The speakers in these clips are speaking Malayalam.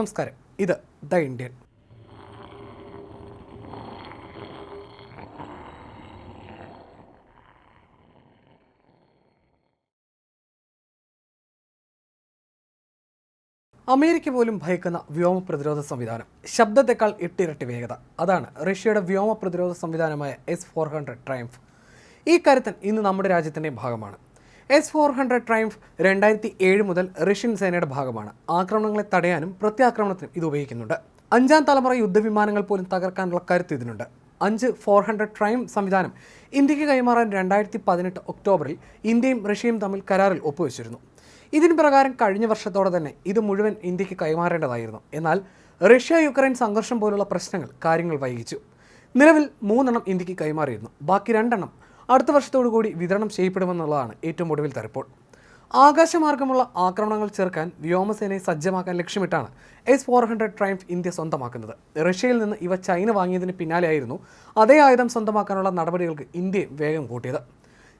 നമസ്കാരം. ഇത് ദ ഇന്ത്യൻ. അമേരിക്ക പോലും ഭയക്കുന്ന വ്യോമ പ്രതിരോധ സംവിധാനം. ശബ്ദത്തെക്കാൾ എട്ടിരട്ടി വേഗത. അതാണ് റഷ്യയുടെ വ്യോമ പ്രതിരോധ സംവിധാനമായ എസ് ഫോർ ഹൺഡ്രഡ് ട്രയംഫ് ഈ കരുത്തൻ ഇന്ന് നമ്മുടെ രാജ്യത്തിന്റെ ഭാഗമാണ്. എസ് ഫോർ ഹൺഡ്രഡ് ട്രയംഫ് രണ്ടായിരത്തി ഏഴ് മുതൽ റഷ്യൻ സേനയുടെ ഭാഗമാണ്. ആക്രമണങ്ങളെ തടയാനും പ്രത്യാക്രമണത്തിനും ഇത് ഉപയോഗിക്കുന്നുണ്ട്. അഞ്ചാം തലമുറ യുദ്ധവിമാനങ്ങൾ പോലും തകർക്കാനുള്ള കരുത്ത് ഇതിനുണ്ട്. അഞ്ച് ഫോർ ഹൺഡ്രഡ് ട്രൈം സംവിധാനം ഇന്ത്യയ്ക്ക് കൈമാറാൻ രണ്ടായിരത്തി പതിനെട്ട് ഒക്ടോബറിൽ ഇന്ത്യയും റഷ്യയും തമ്മിൽ കരാറിൽ ഒപ്പുവെച്ചിരുന്നു. ഇതിന് പ്രകാരം കഴിഞ്ഞ വർഷത്തോടെ തന്നെ ഇത് മുഴുവൻ ഇന്ത്യയ്ക്ക് കൈമാറേണ്ടതായിരുന്നു. എന്നാൽ റഷ്യ യുക്രൈൻ സംഘർഷം പോലുള്ള പ്രശ്നങ്ങൾ കാര്യങ്ങൾ വൈകിച്ചു. നിലവിൽ മൂന്നെണ്ണം ഇന്ത്യയ്ക്ക് കൈമാറിയിരുന്നു. ബാക്കി രണ്ടെണ്ണം അടുത്ത വർഷത്തോടു കൂടി വിതരണം ചെയ്യപ്പെടുമെന്നുള്ളതാണ് ഏറ്റവും ഒടുവിലത്തെ റിപ്പോർട്ട് ആകാശമാർഗമുള്ള ആക്രമണങ്ങൾ ചെറുക്കാൻ വ്യോമസേനയെ സജ്ജമാക്കാൻ ലക്ഷ്യമിട്ടാണ് S four hundred triumph India സ്വന്തമാക്കുന്നത്. റഷ്യയിൽ നിന്ന് ഇവ ചൈന വാങ്ങിയതിന് പിന്നാലെയായിരുന്നു അതേ ആയുധം സ്വന്തമാക്കാനുള്ള നടപടികൾക്ക് ഇന്ത്യ വേഗം കൂട്ടിയത്.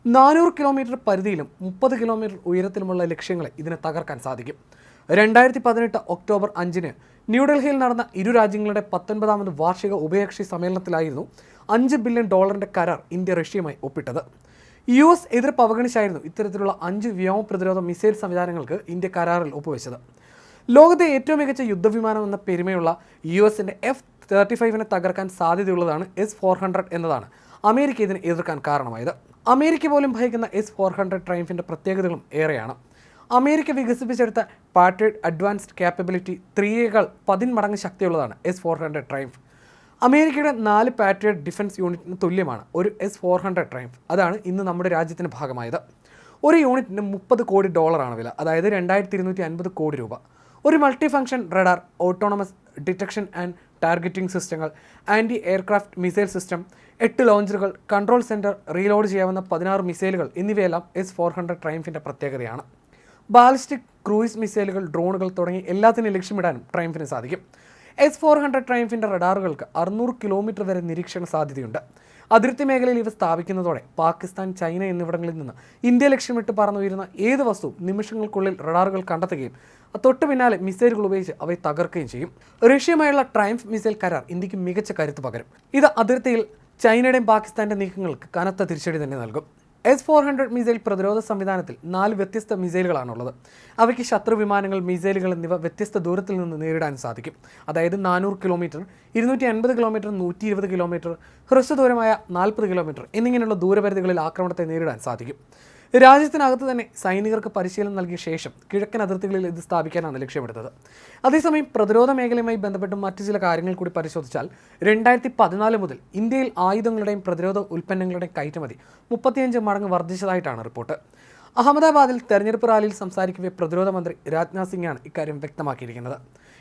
നാനൂറ് കിലോമീറ്റർ പരിധിയിലും മുപ്പത് കിലോമീറ്റർ ഉയരത്തിലുമുള്ള ലക്ഷ്യങ്ങളെ ഇതിനെ തകർക്കാൻ സാധിക്കും. രണ്ടായിരത്തി പതിനെട്ട് ഒക്ടോബർ അഞ്ചിന് ന്യൂഡൽഹിയിൽ നടന്ന ഇരു രാജ്യങ്ങളുടെ പത്തൊൻപതാമത് വാർഷിക ഉഭയകക്ഷി സമ്മേളനത്തിലായിരുന്നു അഞ്ച് ബില്യൺ ഡോളറിന്റെ കരാർ ഇന്ത്യ റഷ്യയുമായി ഒപ്പിട്ടത്. യു എസ് എതിർപ്പ് അവഗണിച്ചായിരുന്നു ഇത്തരത്തിലുള്ള അഞ്ച് വ്യോമ പ്രതിരോധ മിസൈൽ സംവിധാനങ്ങൾക്ക് ഇന്ത്യ കരാറിൽ ഒപ്പുവെച്ചത്. ലോകത്തെ ഏറ്റവും മികച്ച യുദ്ധവിമാനം എന്ന പെരുമയുള്ള യു എസിന്റെ എഫ് തേർട്ടി ഫൈവിനെ തകർക്കാൻ സാധ്യതയുള്ളതാണ് എസ് ഫോർ ഹൺഡ്രഡ് എന്നതാണ് അമേരിക്ക ഇതിനെ എതിർക്കാൻ കാരണമായത്. അമേരിക്ക പോലും ഭയക്കുന്ന എസ് ഫോർ ഹൺഡ്രഡ് ട്രൈംഫിന്റെ പ്രത്യേകതകളും ഏറെയാണ്. അമേരിക്ക വികസിപ്പിച്ചെടുത്ത പാട്രിയറ്റ് അഡ്വാൻസ്ഡ് ക്യാപ്പബിലിറ്റി ത്രീയേക്കാൾ പതിന്മടങ്ങ് ശക്തിയുള്ളതാണ് എസ് ഫോർ ഹൺഡ്രഡ് ട്രൈംഫ് അമേരിക്കയുടെ നാല് പാട്രിയറ്റ് ഡിഫൻസ് യൂണിറ്റിന് തുല്യമാണ്. ഒരു എസ് ഫോർ ഹൺഡ്രഡ് ട്രൈംഫ് അതാണ് ഇന്ന് നമ്മുടെ രാജ്യത്തിന് ഭാഗമായത്. ഒരു യൂണിറ്റിന് മുപ്പത് കോടി ഡോളറാണ് വില. അതായത് രണ്ടായിരത്തി ഇരുന്നൂറ്റി അൻപത് കോടി രൂപ. ഒരു multi function radar autonomous detection and targeting സിസ്റ്റങ്ങൾ ആന്റി എയർക്രാഫ്റ്റ് മിസൈൽ സിസ്റ്റം എട്ട് ലോഞ്ചറുകൾ കൺട്രോൾ സെന്റർ റീലോഡ് ചെയ്യാവുന്ന പതിനാറ് മിസൈലുകൾ എന്നിവയെല്ലാം എസ് ഫോർ ഹൺഡ്രഡ് ട്രൈംഫിന്റെ പ്രത്യേകതയാണ്. ബാലിസ്റ്റിക് ക്രൂയിസ് മിസൈലുകൾ ഡ്രോണുകൾ തുടങ്ങി എല്ലാത്തിനും ലക്ഷ്യമിടാനും ട്രൈംഫിന് സാധിക്കും. എസ് ഫോർ ഹൺഡ്രഡ് ട്രയംഫിന്റെ റഡാറുകൾക്ക് അറുന്നൂറ് കിലോമീറ്റർ വരെ നിരീക്ഷണ സാധ്യതയുണ്ട്. അതിർത്തി മേഖലയിൽ ഇവ സ്ഥാപിക്കുന്നതോടെ പാകിസ്ഥാൻ ചൈന എന്നിവിടങ്ങളിൽ നിന്ന് ഇന്ത്യ ലക്ഷ്യമിട്ട് പറന്നുയരുന്ന ഏത് വസ്തുവും നിമിഷങ്ങൾക്കുള്ളിൽ റഡാറുകൾ കണ്ടെത്തുകയും തൊട്ടു പിന്നാലെ മിസൈലുകൾ ഉപയോഗിച്ച് അവയെ തകർക്കുകയും ചെയ്യും. റഷ്യയുമായുള്ള ട്രയംഫ് മിസൈൽ കരാർ ഇന്ത്യയ്ക്ക് മികച്ച കരുത്ത് പകരും. ഇത് അതിർത്തിയിൽ ചൈനയുടെയും പാകിസ്ഥാന്റെ നീക്കങ്ങൾക്ക് കനത്ത തിരിച്ചടി തന്നെ നൽകും. എസ് ഫോർ ഹൺഡ്രഡ് മിസൈൽ പ്രതിരോധ സംവിധാനത്തിൽ നാല് വ്യത്യസ്ത മിസൈലുകളാണുള്ളത്. അവയ്ക്ക് ശത്രു വിമാനങ്ങൾ മിസൈലുകൾ എന്നിവ വ്യത്യസ്ത ദൂരത്തിൽ നിന്ന് നേരിടാൻ സാധിക്കും. അതായത് നാനൂറ് കിലോമീറ്റർ ഇരുന്നൂറ്റി അൻപത് കിലോമീറ്റർ നൂറ്റി ഇരുപത് കിലോമീറ്റർ ഹ്രസ്വദൂരമായ നാൽപ്പത് കിലോമീറ്റർ എന്നിങ്ങനെയുള്ള ദൂരപരിധികളിൽ ആക്രമണത്തെ നേരിടാൻ സാധിക്കും. രാജ്യത്തിനകത്ത് തന്നെ സൈനികർക്ക് പരിശീലനം നൽകിയ ശേഷം കിഴക്കൻ അതിർത്തികളിൽ ഇത് സ്ഥാപിക്കാനാണ് ലക്ഷ്യമെടുത്തത് അതേസമയം പ്രതിരോധ മേഖലയുമായി ബന്ധപ്പെട്ട് മറ്റു ചില കാര്യങ്ങൾ കൂടി പരിശോധിച്ചാൽ രണ്ടായിരത്തി പതിനാല് മുതൽ ഇന്ത്യയിൽ ആയുധങ്ങളുടെയും പ്രതിരോധ ഉൽപ്പന്നങ്ങളുടെയും കയറ്റുമതി മുപ്പത്തിയഞ്ച് മടങ്ങ് വർദ്ധിച്ചതായിട്ടാണ് റിപ്പോർട്ട്. അഹമ്മദാബാദിൽ തെരഞ്ഞെടുപ്പ് റാലിയിൽ സംസാരിക്കവെ പ്രതിരോധ മന്ത്രി രാജ്നാഥ് സിംഗാണ് ഇക്കാര്യം വ്യക്തമാക്കിയിരിക്കുന്നത്.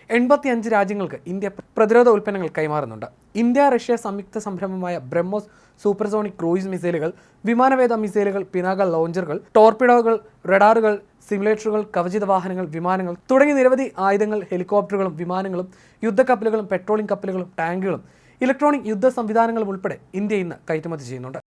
എൺപത്തിയഞ്ച് രാജ്യങ്ങൾക്ക് ഇന്ത്യ പ്രതിരോധ ഉൽപ്പന്നങ്ങൾ കൈമാറുന്നുണ്ട്. ഇന്ത്യ റഷ്യ സംയുക്ത സംരംഭമായ ബ്രഹ്മോസ് സൂപ്പർസോണിക് ക്രൂയിസ് മിസൈലുകൾ വിമാനവേദ മിസൈലുകൾ പിനാക ലോഞ്ചറുകൾ ടോർപിഡോകൾ റഡാറുകൾ സിമുലേറ്ററുകൾ കവചിത വാഹനങ്ങൾ വിമാനങ്ങൾ തുടങ്ങി നിരവധി ആയുധങ്ങൾ ഹെലികോപ്റ്ററുകളും വിമാനങ്ങളും യുദ്ധക്കപ്പലുകളും പെട്രോളിംഗ് കപ്പലുകളും ടാങ്കുകളും ഇലക്ട്രോണിക് യുദ്ധ സംവിധാനങ്ങളും ഉൾപ്പെടെ ഇന്ത്യ ഇന്ന് കയറ്റുമതി ചെയ്യുന്നുണ്ട്.